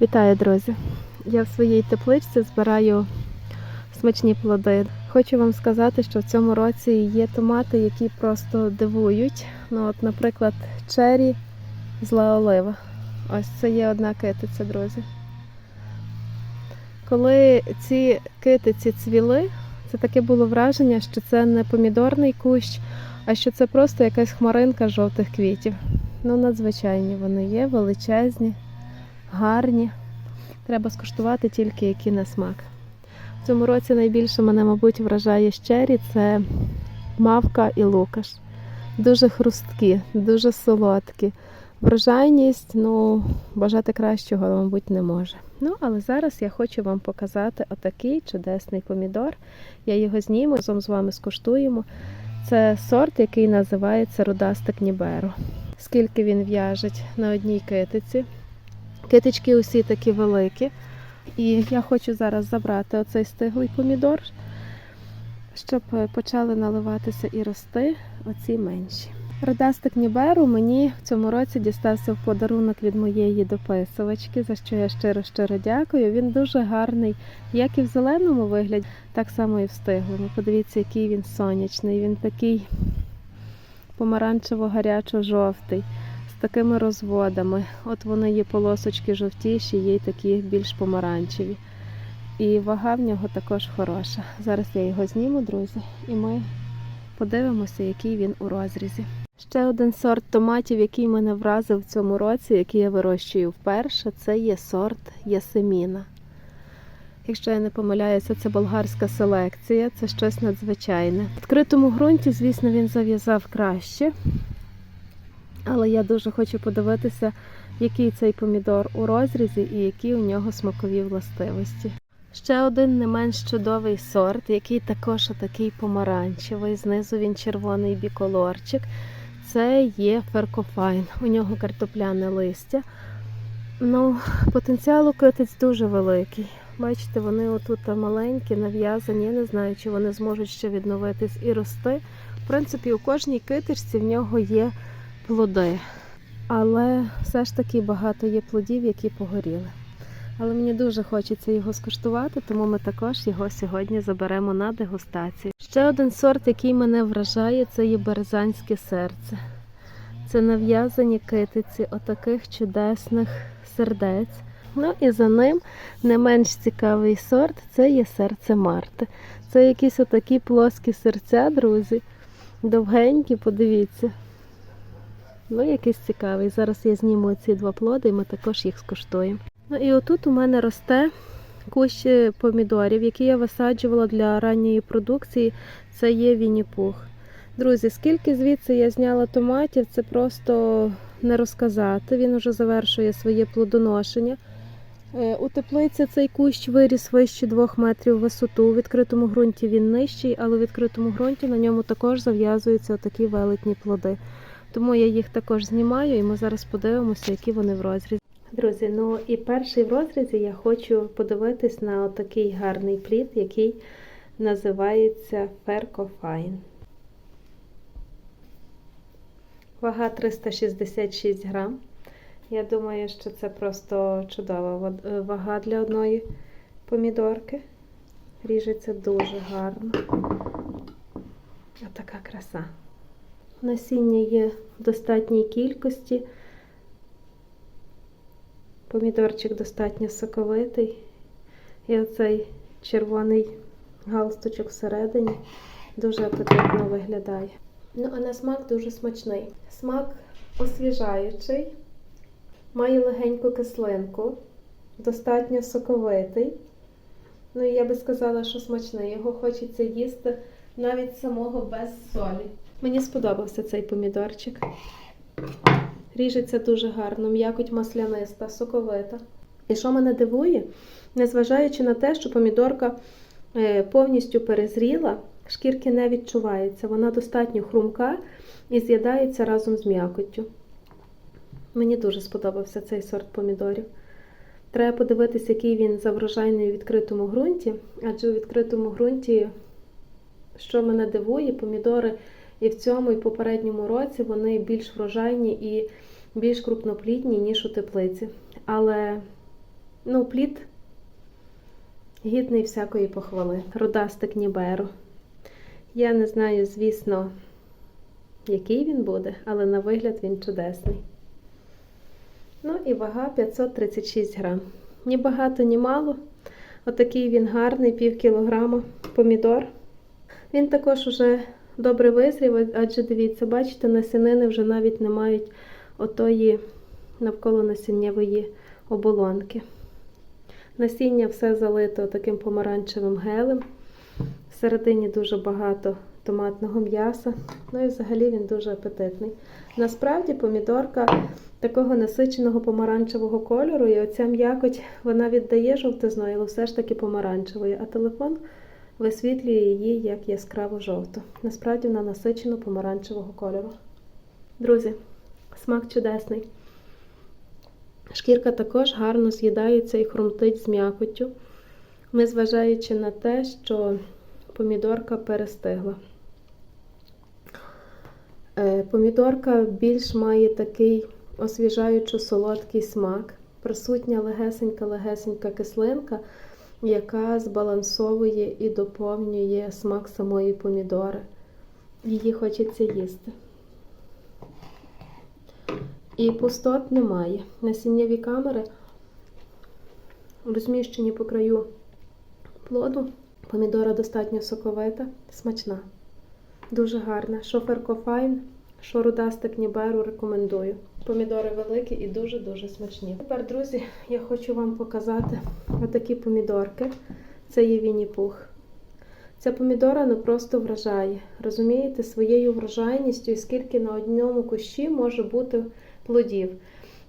Вітаю, друзі! Я в своїй тепличці збираю смачні плоди. Хочу вам сказати, що в цьому році є томати, які просто дивують. Ну, от, наприклад, чері зла олива. Ось це є одна китиця, друзі. Коли ці китиці цвіли, це таке було враження, що це не помідорний кущ, а що це просто якась хмаринка жовтих квітів. Ну, надзвичайні вони є, величезні, гарні. Треба скуштувати тільки які на смак. В цьому році найбільше мене, мабуть, вражає щері це мавка і лукаш. Дуже хрусткі, дуже солодкі. Врожайність, ну, бажати кращого, мабуть, не може. Ну, але зараз я хочу вам показати отакий чудесний помідор. Я його зніму, разом з вами скуштуємо. Це сорт, який називається Рудастик Ніберу. Скільки він в'яжить на одній китиці. Китички усі такі великі. І я хочу зараз забрати оцей стиглий помідор, щоб почали наливатися і рости оці менші. Родастик Ніберу мені в цьому році дістався в подарунок від моєї дописувачки, за що я щиро щиро дякую. Він дуже гарний, як і в зеленому вигляді, так само і в стиглому. Подивіться, який він сонячний. Він такий помаранчево-гарячо-жовтий, такими розводами. От вони є полосочки жовтіші, є й такі більш помаранчеві. І вага в нього також хороша. Зараз я його зніму, друзі, і ми подивимося, який він у розрізі. Ще один сорт томатів, який мене вразив в цьому році, який я вирощую вперше, це є сорт Ясеміна. Якщо я не помиляюся, це болгарська селекція, це щось надзвичайне. В відкритому ґрунті, звісно, він зав'язав краще. Але я дуже хочу подивитися, який цей помідор у розрізі і які у нього смакові властивості. Ще один не менш чудовий сорт, який також такий помаранчевий, знизу він червоний біколорчик. Це є феркофайн. У нього картопляне листя. Ну, потенціал китиць дуже великий. Бачите, вони отут маленькі, нав'язані. Я не знаю, чи вони зможуть ще відновитись і рости. В принципі, у кожній китичці в нього є плоди. Але все ж таки багато є плодів, які погоріли. Але мені дуже хочеться його скуштувати, тому ми також його сьогодні заберемо на дегустацію. Ще один сорт, який мене вражає, це є березанське серце. Це нав'язані китиці отаких чудесних сердець. Ну і за ним не менш цікавий сорт це є серце Марти. Це якісь отакі плоскі серця, друзі. Довгенькі, подивіться. Ну, якийсь цікавий. Зараз я зніму ці два плоди і ми також їх скуштуємо. Ну і отут у мене росте кущ помідорів, які я висаджувала для ранньої продукції. Це є Вінні-Пух. Друзі, скільки звідси я зняла томатів, це просто не розказати. Він уже завершує своє плодоношення. Е, У теплиці цей кущ виріс вище 2 метрів висоту. У відкритому ґрунті він нижчий, але у відкритому ґрунті на ньому також зав'язуються такі велетні плоди. Тому я їх також знімаю і ми зараз подивимося, які вони в розрізі. Друзі, ну і перший в розрізі я хочу подивитись на отакий гарний плід, який називається Феркофайн. Вага 366 грам. Я думаю, що це просто чудова вага для одної помідорки. Ріжеться дуже гарно. Отака краса. Насіння є в достатній кількості. Помідорчик достатньо соковитий. І оцей червоний галстучок всередині дуже апетитно виглядає. Ну, а на смак дуже смачний. Смак освіжаючий, має легеньку кислинку, достатньо соковитий. Ну я би сказала, що смачний. Його хочеться їсти навіть самого без солі. Мені сподобався цей помідорчик. Ріжеться дуже гарно, м'якоть масляниста, соковита. І що мене дивує, незважаючи на те, що помідорка е, повністю перезріла, шкірки не відчувається. Вона достатньо хрумка і з'їдається разом з м'якоттю. Мені дуже сподобався цей сорт помідорів. Треба подивитися, який він заврожайний у відкритому ґрунті, адже у відкритому ґрунті, що мене дивує, помідори і в цьому, і в попередньому році вони більш врожайні і більш крупноплідні, ніж у теплиці. Але Ну, плід гідний всякої похвали. Рудастик Ніберу. Я не знаю, звісно, який він буде, але на вигляд він чудесний. Ну і вага 536 грам. Ні багато, ні мало. Отакий він гарний, пів кілограма помідор. Він також уже добре визрів, адже дивіться, бачите, насінини вже навіть не мають отої навколо насіннєвої оболонки. Насіння все залито таким помаранчевим гелем. Всередині дуже багато томатного м'яса. Ну і взагалі він дуже апетитний. Насправді помідорка такого насиченого помаранчевого кольору, і оця м'якоть вона віддає жовтизною, але все ж таки помаранчевою, а телефон висвітлює її як яскраво жовту. Насправді вона насичено помаранчевого кольору. Друзі, смак чудесний. Шкірка також гарно з'їдається і хрумтить з м'якоттю, незважаючи на те, що помідорка перестигла. Е, Помідорка більш має такий освіжаючо солодкий смак, присутня легесенька-легесенька кислинка, яка збалансовує і доповнює смак самої помідори. Її хочеться їсти. І пустот немає. Насіннєві камери розміщені по краю плоду. Помідора достатньо соковита, смачна. Дуже гарна. Що феркофайн, що Ніберу рекомендую. Помідори великі і дуже-дуже смачні. Тепер, друзі, я хочу вам показати отакі помідорки. Це є Вінні-Пух. Ця помідора ну просто вражає. Розумієте, своєю врожайністю і скільки на одному кущі може бути плодів.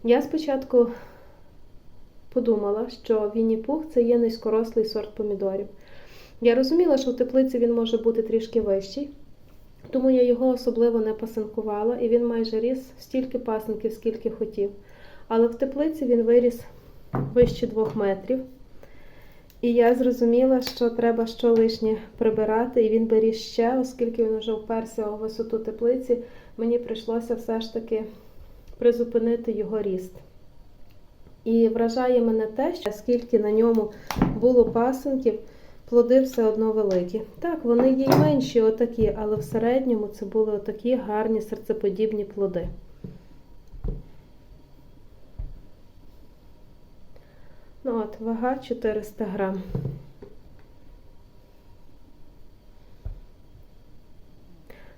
Я спочатку подумала, що Вінні-Пух це є низькорослий сорт помідорів. Я розуміла, що в теплиці він може бути трішки вищий, тому я його особливо не пасинкувала, і він майже ріс стільки пасинків, скільки хотів. Але в теплиці він виріс вище двох метрів. І я зрозуміла, що треба що лишнє прибирати, і він би ріс ще, оскільки він вже вперся у висоту теплиці, мені прийшлося все ж таки призупинити його ріст. І вражає мене те, що скільки на ньому було пасинків, плоди все одно великі. Так, вони є й менші, отакі, але в середньому це були отакі гарні серцеподібні плоди. Ну от, вага 400 грам.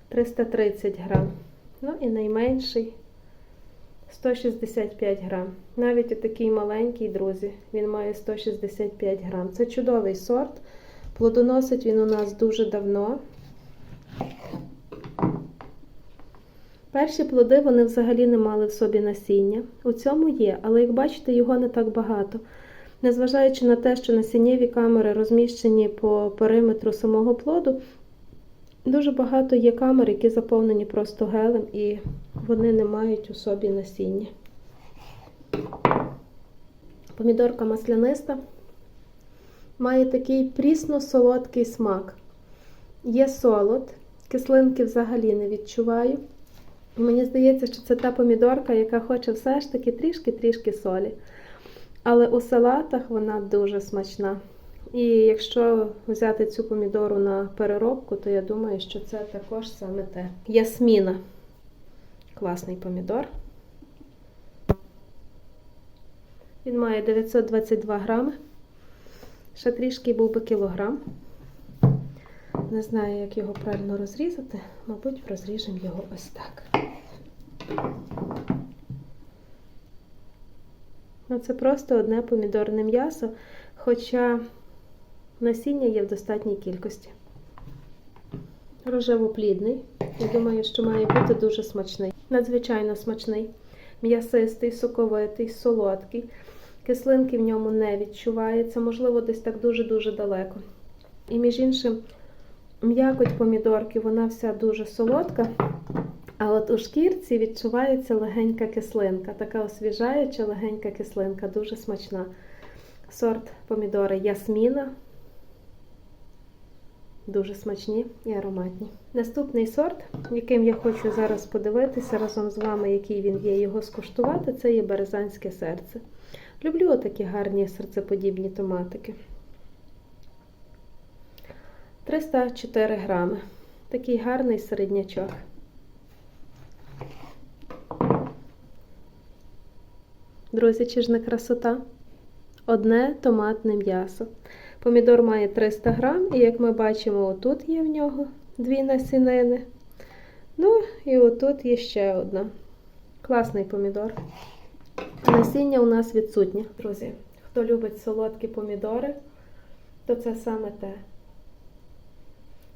Триста тридцять грам. Ну і найменший 165 грам. Навіть отакий маленький, друзі, він має 165 грам. Це чудовий сорт. Плодоносить він у нас дуже давно. Перші плоди вони взагалі не мали в собі насіння. У цьому є, але як бачите, його не так багато. Незважаючи на те, що насіннєві камери розміщені по периметру самого плоду, дуже багато є камер, які заповнені просто гелем, і вони не мають у собі насіння. Помідорка масляниста має такий прісно-солодкий смак. Є солод, кислинки взагалі не відчуваю. Мені здається, що це та помідорка, яка хоче все ж таки трішки-трішки солі. Але у салатах вона дуже смачна. І якщо взяти цю помідору на переробку, то я думаю, що це також саме те. Ясміна. Класний помідор. Він має 922 грами. Ще трішки був би кілограм. Не знаю, як його правильно розрізати. Мабуть, розріжемо його ось так. Ну, це просто одне помідорне м'ясо, хоча насіння є в достатній кількості. Рожевоплідний. Я думаю, що має бути дуже смачний. Надзвичайно смачний. М'ясистий, соковитий, солодкий. Кислинки в ньому не відчувається, можливо, десь так дуже-дуже далеко. І, між іншим, м'якоть помідорки, вона вся дуже солодка. А от у шкірці відчувається легенька кислинка, така освіжаюча легенька кислинка, дуже смачна. Сорт помідори Ясміна. Дуже смачні і ароматні. Наступний сорт, яким я хочу зараз подивитися разом з вами, який він є, його скуштувати, це є березанське серце. Люблю отакі гарні серцеподібні томатики. 304 грами. Такий гарний середнячок. Друзі, чи ж не красота? Одне томатне м'ясо. Помідор має 300 грам, і як ми бачимо, отут є в нього дві насінини. Ну, і отут є ще одна. Класний помідор. Насіння у нас відсутнє. Друзі, хто любить солодкі помідори, то це саме те.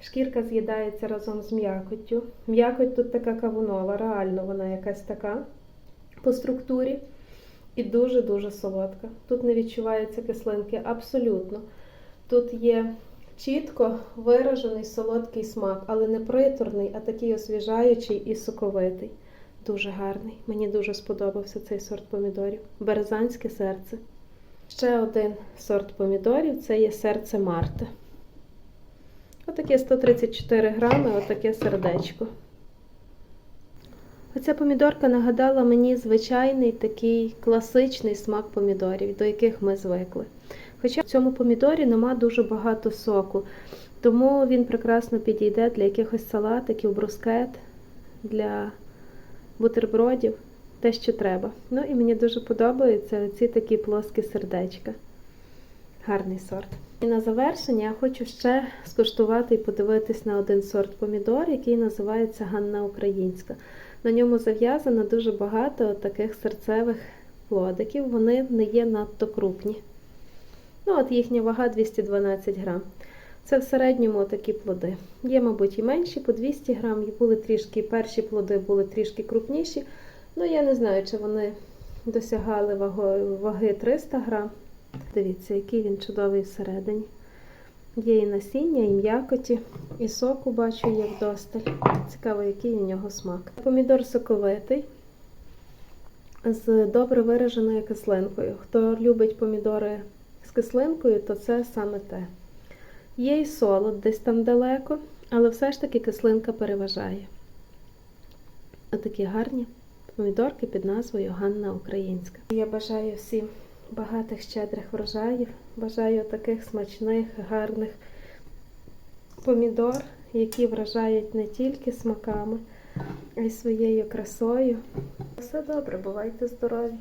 Шкірка з'їдається разом з м'якоттю. М'якоть тут така кавунова, реально вона якась така по структурі. І дуже-дуже солодка. Тут не відчуваються кислинки абсолютно. Тут є чітко виражений солодкий смак, але не приторний, а такий освіжаючий і соковитий. Дуже гарний. Мені дуже сподобався цей сорт помідорів. Березанське серце. Ще один сорт помідорів це є серце Марти. Отаке 134 грами, отаке сердечко. Оця помідорка нагадала мені звичайний такий класичний смак помідорів, до яких ми звикли. Хоча в цьому помідорі нема дуже багато соку, тому він прекрасно підійде для якихось салатиків, брускет, для бутербродів, те, що треба. Ну і мені дуже подобаються ці такі плоскі сердечка. Гарний сорт. І на завершення я хочу ще скуштувати і подивитись на один сорт помідор, який називається Ганна Українська. На ньому зав'язано дуже багато таких серцевих плодиків, вони не є надто крупні. Ну, от їхня вага 212 грам. Це в середньому такі плоди. Є, мабуть, і менші, по 200 грам, були трішки, перші плоди були трішки крупніші. Ну, я не знаю, чи вони досягали ваги 300 грам. Дивіться, який він чудовий всередині. Є і насіння, і м'якоті, і соку бачу є вдосталь. Цікаво, який у нього смак. Помідор соковитий з добре вираженою кислинкою. Хто любить помідори з кислинкою, то це саме те. Є і солод десь там далеко, але все ж таки кислинка переважає. Отакі гарні помідорки під назвою Ганна Українська. Я бажаю всім багатих щедрих врожаїв. Бажаю таких смачних, гарних помідор, які вражають не тільки смаками, а й своєю красою. Все добре, бувайте здорові!